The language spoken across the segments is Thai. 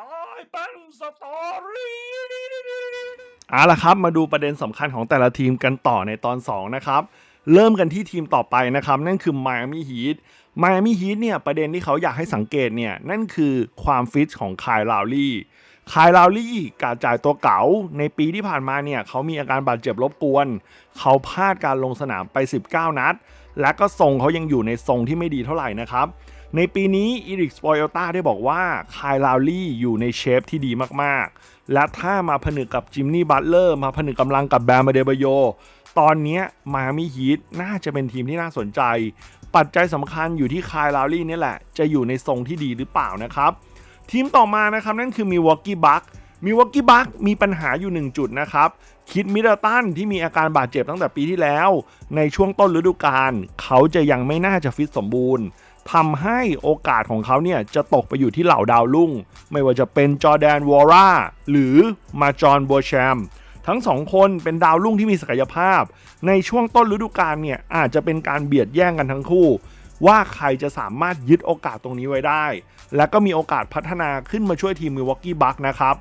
ตายเป็นสตอรี่เอาละครับมาดูประเด็นสำคัญของแต่ละทีมกันต่อในตอน 2 นะครับ เริ่มกันที่ทีมต่อไปนะครับ นั่นคือ Miami Heat Miami Heat เนี่ยประเด็นที่เขาอยากให้สังเกตเนี่ย นั่นคือความฟิตของคายลาวลี่คายลาวลี่การจ่ายตัวเก๋าในปีที่ผ่านมาเนี่ยเขามีอาการบาดเจ็บรบกวน เขาพลาดการลงสนามไป 19 นัด และก็ทรงเขายังอยู่ในทรงที่ไม่ดีเท่าไหร่นะครับ ในปีนี้อีริกสปอยต้าได้บอกว่าคายลาวลี่อยู่ในเชฟที่ดีมากๆ และถ้ามาผนึกกับจิมมี่บัตเลอร์มาผนึกกำลังกับแบมเบเดบโยตอนนี้มามี่ฮีทน่าจะเป็นทีมที่น่าสนใจ ปัจจัยสำคัญอยู่ที่คายลาวลี่นี่แหละ จะอยู่ในทรงที่ดีหรือเปล่านะครับ ทีมต่อมานะครับนั่นคือมิวอกกี้บัคมิวอกกี้บัคมีปัญหาอยู่ 1 จุดนะครับ คิดมิดเดิลตันที่มีอาการบาดเจ็บตั้งแต่ปีที่แล้ว ในช่วงต้นฤดูกาลเขาจะยังไม่น่าจะฟิตสมบูรณ์ ทำให้โอกาสของเขาเนี่ยจะตกไปอยู่ที่เหล่าดาวรุ่ง ไม่ว่าจะเป็นจอแดนวอร่าหรือมาจอนโบแชมทั้งสองคนเป็นดาวรุ่งที่มีศักยภาพ ในช่วงต้นฤดูกาลเนี่ยอาจจะเป็นการเบียดแย่งกันทั้งคู่ ว่าใครจะสามารถยึดโอกาสตรงนี้ไว้ได้ และก็มีโอกาสพัฒนาขึ้นมาช่วยทีมมิวอกกี้บัคนะครับ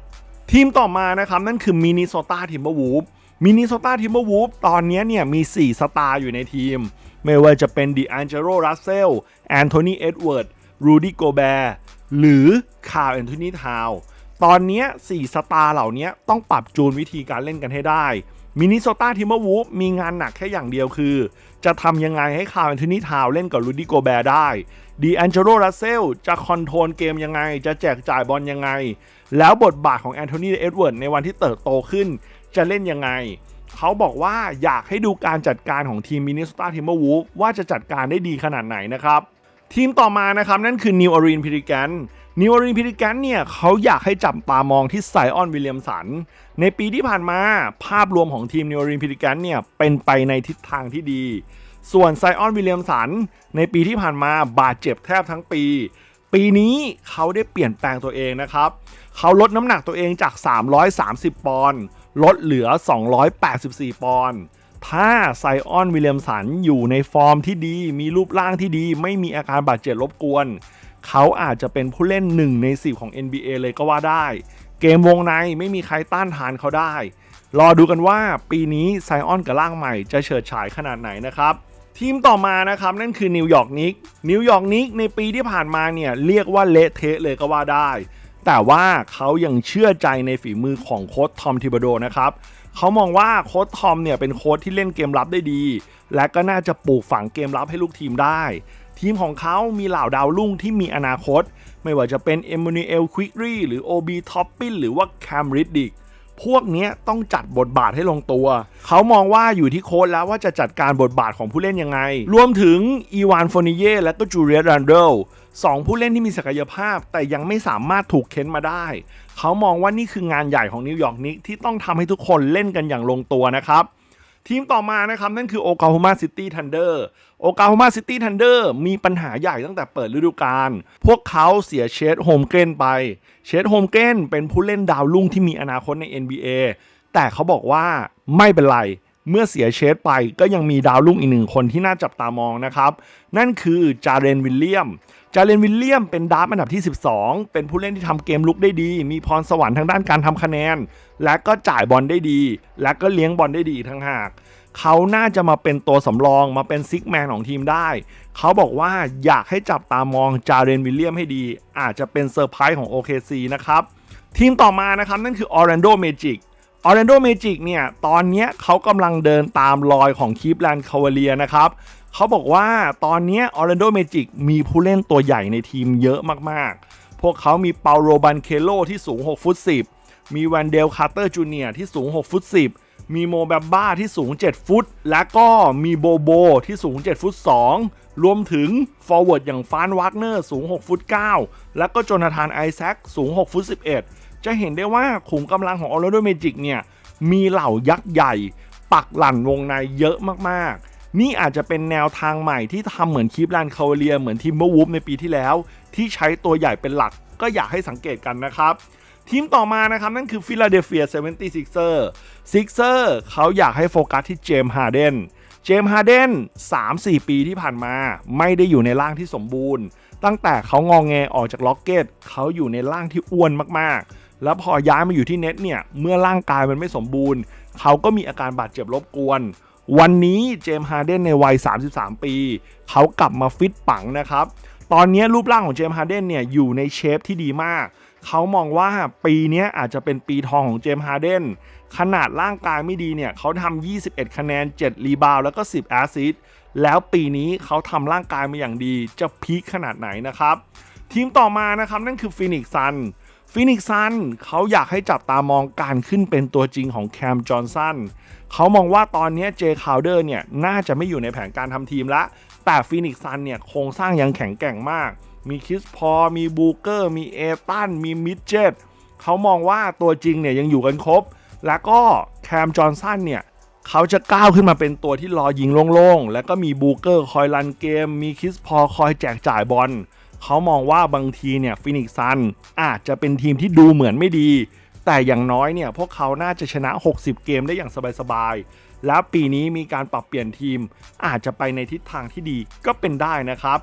ทีมต่อมานะครับนั่นคือมินนิโซตาทิมเบอร์วูฟ มินิโซตาทิมเบอร์วูฟตอนนี้เนี่ยมี 4 สตาร์อยู่ในทีม ไม่ว่าจะเป็นดิแอนเจโรรัสเซลแอนโทนีเอ็ดเวิร์ดรูดี้โกแบร์หรือคาร์แอนโทนีทาวตอนนี้4สตาร์เหล่านี้ต้องปรับจูนวิธีการเล่นกันให้ได้มินิโซตาทิมเบอร์วูฟมีงานหนักแค่อย่างเดียวคือ จะทำยังไงให้คาร์แอนโทนีทาวเล่นกับรูดี้โกแบร์ได้ดิแอนเจโรรัสเซลจะคอนโทรลเกมยังไง จะแจกจ่ายบอลยังไง แล้วบทบาทของแอนโทนีเอ็ดเวิร์ดในวันที่เติบโตขึ้น จะเล่นยังไง เขาบอกว่าอยากให้ดูการจัดการของทีมมินิสตาทิมเบอร์วูฟว่าจะจัดการได้ดีขนาดไหนนะครับ ทีมต่อมานะครับ นั่นคือนิวออรีนพิริแกนนิวออรีนพิริแกนเนี่ยเขาอยากให้จับตามองที่ไซออนวิลเลียมสัน ในปีที่ผ่านมาภาพรวมของทีมนิวออรีนพิริแกนเนี่ยเป็นไปในทิศทางที่ดี ส่วนไซออนวิลเลียมสัน ในปีที่ผ่านมาบาดเจ็บแทบทั้งปีปีนี้เขาได้เปลี่ยนแปลงตัวเองนะครับ เขาลดน้ำหนักตัวเองจาก 330 ปอนด์ ลดเหลือ 284 ปอนด์ถ้าไซออนวิลเลียมสันอยู่ในฟอร์มที่ดี มีรูปร่างที่ดี ไม่มีอาการบาดเจ็บรบกวน เขาอาจจะเป็นผู้เล่น 1 ใน 10 ของ NBA เลยก็ว่าได้ เกมวงในไม่มีใครต้านทานเขาได้ รอดูกันว่าปีนี้ไซออนกับร่างใหม่จะเฉิดฉายขนาดไหนนะครับ ทีมต่อมานะครับ นั่นคือนิวยอร์กนิกนิวยอร์กนิกในปีที่ผ่านมาเนี่ยเรียกว่าเละเทะเลยก็ว่าได้ แต่ว่าเขายังเชื่อใจในฝีมือของโค้ชทอมทิบโดนะครับเขามองว่าโค้ชทอมเนี่ยเป็นโค้ชที่เล่นเกมรับได้ดี และก็น่าจะปลูกฝังเกมรับให้ลูกทีมได้ ทีมของเขามีเหล่าดาวรุ่งที่มีอนาคต ไม่ว่าจะเป็นเอม a นูเอลควิกรีหรือโอบีท็อปปินหรือว่าแคมริดดิก พวกนี้ต้องจัดบทบาทให้ลงตัว เขามองว่าอยู่ที่โค้ดแล้วว่าจะจัดการบทบาทของผู้เล่นยังไง รวมถึงอีวานฟอนิเย่และก็จูเลียรันเดลสองผู้เล่นที่มีศักยภาพ แต่ยังไม่สามารถถูกเค้นมาได้ เขามองว่านี่คืองานใหญ่ของนิวยอร์กนิกที่ต้องทำให้ทุกคนเล่นกันอย่างลงตัวนะครับ ทีมต่อมานะครับ นั่นคือโอกาโฮมาซิตี้ทันเดอร์โอกาโฮมาซิตี้ทันเดอร์มีปัญหาใหญ่ตั้งแต่เปิดฤดูกาลพวกเขาเสียเชดโฮมเกนไป เชดโฮมเกนเป็นผู้เล่นดาวรุ่งที่มีอนาคตใน NBA แต่เขาบอกว่าไม่เป็นไรเมื่อเสียเชดไปก็ยังมีดาวรุ่งอีกหนึ่งคนที่น่าจับตามองนะครับ นั่นคือจาเรนวิลเลียม จาเลนวิลเลียมเป็นดาร์ฟอันดับที่ 12 เป็นผู้เล่นที่ทำเกมลุกได้ดี มีพรสวรรค์ทางด้านการทำคะแนน และก็จ่ายบอลได้ดี และก็เลี้ยงบอลได้ดีทั้งหาก เขาน่าจะมาเป็นตัวสำรองมาเป็นซิกแมนของทีมได้ เขาบอกว่าอยากให้จับตามองจาเรนวิลเลียมให้ดี อาจจะเป็นเซอร์ไพรส์ของ OKC นะครับ ทีมต่อมานะครับนั่นคือ Orlando Magic Orlando Magic เนี่ย ตอนนี้เขากำลังเดินตามรอยของคีฟแลนด์คาวเลียนะครับ เขาบอกว่าตอนนี้ย Orlando Magic มีผู้เล่นตัวใหญ่ในทีมเยอะมากๆ พวกเขามีเปาโรบันเคโลที่สูง6ฟุต10 มีแวนเดลคาร์เตอร์จูเนียที่สูง6ฟุต10 มีโมแบมบ้าที่สูง 7 ฟุต และก็มีโบโบที่สูง 7 ฟุต 2 รวมถึงฟอร์เวิร์ดอย่างฟานวักเนอร์สูง 6 ฟุต 9 และก็โจนาธานไอแซคสูง 6 ฟุต 11 จะเห็นได้ว่าขุมกำลังของ Orlando Magic เนี่ยมีเหล่ายักษ์ใหญ่ ปักหลั่นวงในเยอะมากๆ นี่อาจจะเป็นแนวทางใหม่ที่ทำเหมือนคีฟแลนคาวเลียเหมือนทีมเบอร์วูฟในปีที่แล้ว ที่ใช้ตัวใหญ่เป็นหลักก็อยากให้สังเกตกันนะครับ ทีมต่อมานะครับ นั่นคือฟิลาเดลเฟีย 76ers Sixer เขาอยากให้โฟกัสที่เจมส์ฮาร์เดนเจมส์ฮาร์เดน3-4 ปีที่ผ่านมา ไม่ได้อยู่ในร่างที่สมบูรณ์ ตั้งแต่เขางองแงออกจากล็อกเก็ตเขาอยู่ในร่างที่อ้วนมากๆ แล้วพอย้ายมาอยู่ที่เน็ตเนี่ย เมื่อร่างกายมันไม่สมบูรณ์ เขาก็มีอาการบาดเจ็บรบกวน วันนี้เจมส์ฮาร์เดนในวัย 33 ปี เขากลับมาฟิตปังนะครับ ตอนนี้รูปร่างของเจมส์ฮาร์เดนเนี่ยอยู่ในเชฟที่ดีมาก เขามองว่าปีนี้อาจจะเป็นปีทองของเจมส์ฮาร์เดน ขนาดร่างกายไม่ดีเนี่ยเขาทำ 21 คะแนน 7 รีบาวด์แล้วก็ 10 แอสซิสต์ แล้วปีนี้เขาทำร่างกายมาอย่างดี จะพีคขนาดไหนนะครับ ทีมต่อมานะครับนั่นคือฟินิกซัน ฟินิกซันเขาอยากให้จับตามองการขึ้นเป็นตัวจริงของแคมจอห์นสันเขามองว่าตอนนี้เจคาวเดอร์เนี่ย น่าจะไม่อยู่ในแผนการทำทีมละ แต่ฟินิกซันเนี่ย โครงสร้างยังแข็งแกร่งมาก มีคิสพอ มีบูเกอร์ มีเอตัน มีมิดเจตเขามองว่าตัวจริงเนี่ยยังอยู่กันครบ แล้วก็แคมจอห์นสันเนี่ยเขาจะก้าวขึ้นมาเป็นตัวที่รอยิงโล่งๆ แล้วก็มีบูเกอร์คอยรันเกม มีคิสพอคอยแจกจ่ายบอล เขามองว่าบางทีเนี่ยฟินิกซันอาจจะเป็นทีมที่ดูเหมือนไม่ดี แต่อย่างน้อยเนี่ยพวกเขาน่าจะชนะ 60 เกมได้อย่างสบายๆ แล้วปีนี้มีการปรับเปลี่ยนทีม อาจจะไปในทิศทางที่ดีก็เป็นได้นะครับ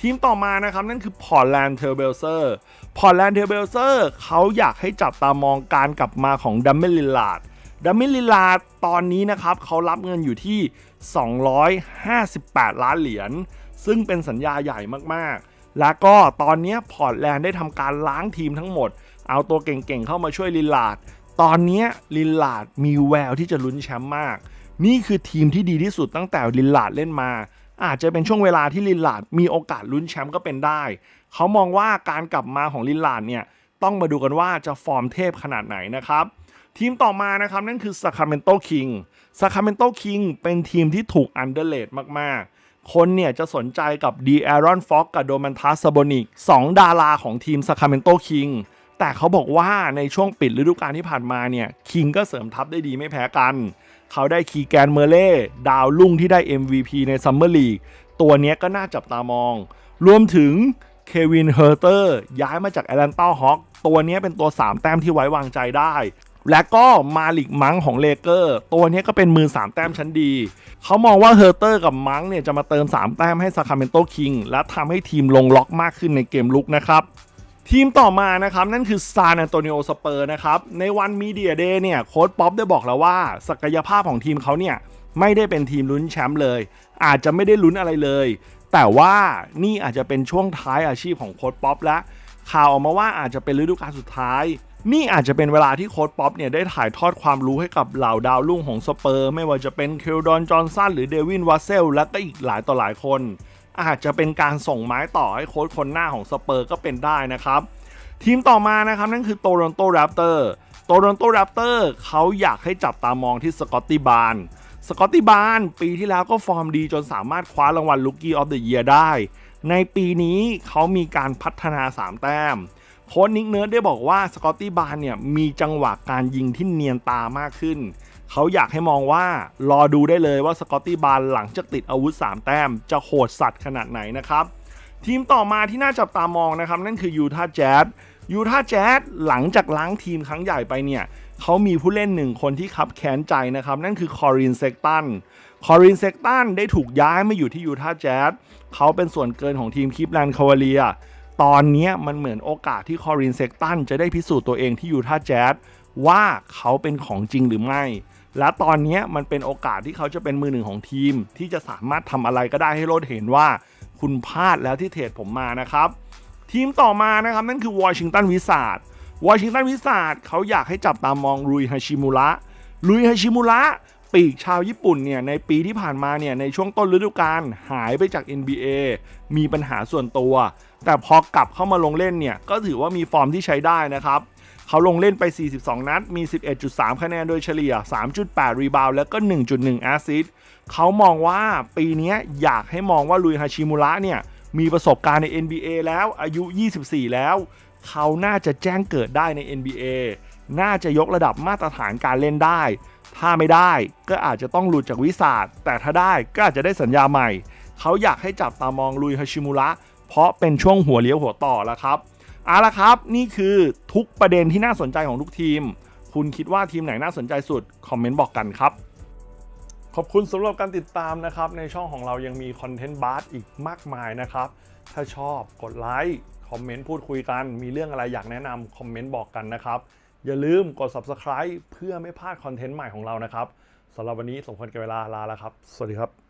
ทีมต่อมานะครับ นั่นคือพอร์ตแลนด์เทอร์เบลเซอร์พอร์ตแลนด์เทอร์เบลเซอร์เขาอยากให้จับตามองการกลับมาของดัมเบลลิลาร์ดดัมเบลลิลลาร์ดตอนนี้นะครับเขารับเงินอยู่ที่ 258 ล้านเหรียญซึ่งเป็นสัญญาใหญ่มากๆ แล้วก็ตอนนี้พอร์ตแลนด์ได้ทำการล้างทีมทั้งหมด เอาตัวเก่งๆเข้ามาช่วยลิลลาด ตอนนี้ลิลลาดมีแววที่จะลุ้นแชมป์มาก นี่คือทีมที่ดีที่สุดตั้งแต่ลิลลาดเล่นมา อาจจะเป็นช่วงเวลาที่ลินลาดมีโอกาสลุ้นแชมป์ก็เป็นได้ เขามองว่าการกลับมาของลินลาดเนี่ยต้องมาดูกันว่าจะฟอร์มเทพขนาดไหนนะครับ ทีมต่อมานะครับนั่นคือ Sacramento King Sacramento King เป็นทีมที่ถูกอันเดอร์เลดมากๆ คนเนี่ยจะสนใจกับดีแอรอนฟ็อกกับโดมันทัสซาโบนิกสองดาราของทีม Sacramento King แต่เขาบอกว่าในช่วงปิดฤดูกาลที่ผ่านมาเนี่ยคิงก็เสริมทัพได้ดีไม่แพ้กัน เขาได้คีแกนเมเล่ดาวรุ่งที่ได้ MVP ในซัมเมอร์ลีกตัวนี้ก็น่าจับตามอง รวมถึงเควินเฮอร์เตอร์ย้ายมาจากแอตแลนตาฮอคตัวนี้เป็นตัว 3 แต้มที่ไว้วางใจได้ และก็มาลิกมังของเลเกอร์ ตัวนี้ก็เป็นมือ 3 แต้มชั้นดี เขามองว่าเฮอร์เตอร์กับมังเนี่ยจะมาเติม 3 แต้มให้ซาคาเมนโตคิงและทำให้ทีมลงล็อกมากขึ้นในเกมลุกนะครับทีมต่อมานะครับ นั่นคือซาน a n โตนิโอสเปอร์นะครับ ในวันมีเดียเดย์เนี่ยโค้ชป๊อปได้บอกแล้วว่า ศักยภาพของทีมเขาเนี่ยไม่ได้เป็นทีมลุ้นแชมป์เลย อาจจะไม่ได้ลุ้นอะไรเลย แต่ว่านี่อาจจะเป็นช่วงท้ายอาชีพของโค้ชป๊อปและข่าวออกมาว่าอาจจะเป็นฤดูกาลสุดท้าย นี่อาจจะเป็นเวลาที่โค้ชป๊อปเนี่ยได้ถ่ายทอดความรู้ให้กับเหล่าดาวรุ่งของสเปอร์ ไม่ว่าจะเป็นเคลดอนจอห์นสันหรือเดวินวาเซลและก็อีกหลายต่อหลายคน อาจจะเป็นการส่งไม้ต่อให้โค้ชคนหน้าของสเปอร์ก็เป็นได้นะครับ ทีมต่อมานะครับนั่นคือโตรอนโตแรปเตอร์โตรอนโตแรปเตอร์เขาอยากให้จับตามองที่สกอตตี้บาร์นสกอตตี้บาร์นปีที่แล้วก็ฟอร์มดีจนสามารถคว้ารางวัลลูกี้ออฟเดอะเยียร์ได้ ในปีนี้เขามีการพัฒนา 3 แต้ม โค้ชนิกเนิร์ดได้บอกว่าสกอตตี้บาร์เนี่ยมีจังหวะการยิงที่เนียนตามากขึ้น เขาอยากให้มองว่ารอดูได้เลยว่าสกอตตี้บาร์หลังจากติดอาวุธ 3 แต้ม จะโหดสัตว์ขนาดไหนนะครับ ทีมต่อมาที่น่าจับตามองนะครับ นั่นคือยูทาห์แจ๊สยูทาห์แจ๊สหลังจากล้างทีมครั้งใหญ่ไปเนี่ยเขามีผู้เล่นหนึ่งคนที่คับแค้นใจนะครับ นั่นคือคอรินเซกตันคอรินเซกตันได้ถูกย้ายมาอยู่ที่ยูทาห์แจ๊สเขาเป็นส่วนเกินของทีมคิปแลนด์คาวาเลีย ตอนนี้มันเหมือนโอกาสที่คอรินเซกตันจะได้พิสูจน์ตัวเองที่ยูท่าแจ๊สว่าเขาเป็นของจริงหรือไม่ และตอนนี้มันเป็นโอกาสที่เขาจะเป็นมือหนึ่งของทีม ที่จะสามารถทำอะไรก็ได้ให้โลดเห็นว่า คุณพลาดแล้วที่เทรดผมมานะครับ ทีมต่อมานะครับนั่นคือวอชิงตันวิสาดวอชิงตันวิสาดเขาอยากให้จับตามองรุยฮาชิมุระรุยฮาชิมุระ ปีกชาวญี่ปุ่นเนี่ยในปีที่ผ่านมาเนี่ยในช่วงต้นฤดูกาลหายไปจาก NBA มีปัญหาส่วนตัว แต่พอกลับเข้ามาลงเล่นเนี่ยก็ถือว่ามีฟอร์มที่ใช้ได้นะครับเขาลงเล่นไป 42 นัด มี 11.3 คะแนนโดยเฉลี่ย 3.8 รีบาวด์แล้วก็ 1.1 แอสซิสต์เขามองว่าปีนี้อยากให้มองว่าลุยฮาชิมุระเนี่ยมีประสบการณ์ใน NBA แล้วอายุ 24 แล้ว เขาน่าจะแจ้งเกิดได้ใน NBA น่าจะยกระดับมาตรฐานการเล่นได้ ถ้าไม่ได้ก็อาจจะต้องหลุดจากวิสาดแต่ถ้าได้ก็อาจจะได้สัญญาใหม่ เขาอยากให้จับตามองลุยฮาชิมุระเพราะเป็นช่วงหัวเลี้ยวหัวต่อแล้วครับเอาละครับ นี่คือทุกประเด็นที่น่าสนใจของทุกทีม คุณคิดว่าทีมไหนน่าสนใจสุด คอมเมนต์บอกกันครับ ขอบคุณสำหรับการติดตามนะครับ ในช่องของเรายังมีคอนเทนต์บาร์อีกมากมายนะครับ ถ้าชอบกดไลค์ คอมเมนต์พูดคุยกัน มีเรื่องอะไรอยากแนะนำคอมเมนต์บอกกันนะครับ อย่าลืมกด subscribe เพื่อไม่พลาดคอนเทนต์ใหม่ของเรานะครับสำหรับวันนี้สมควรกับเวลาลาแล้วครับ สวัสดีครับ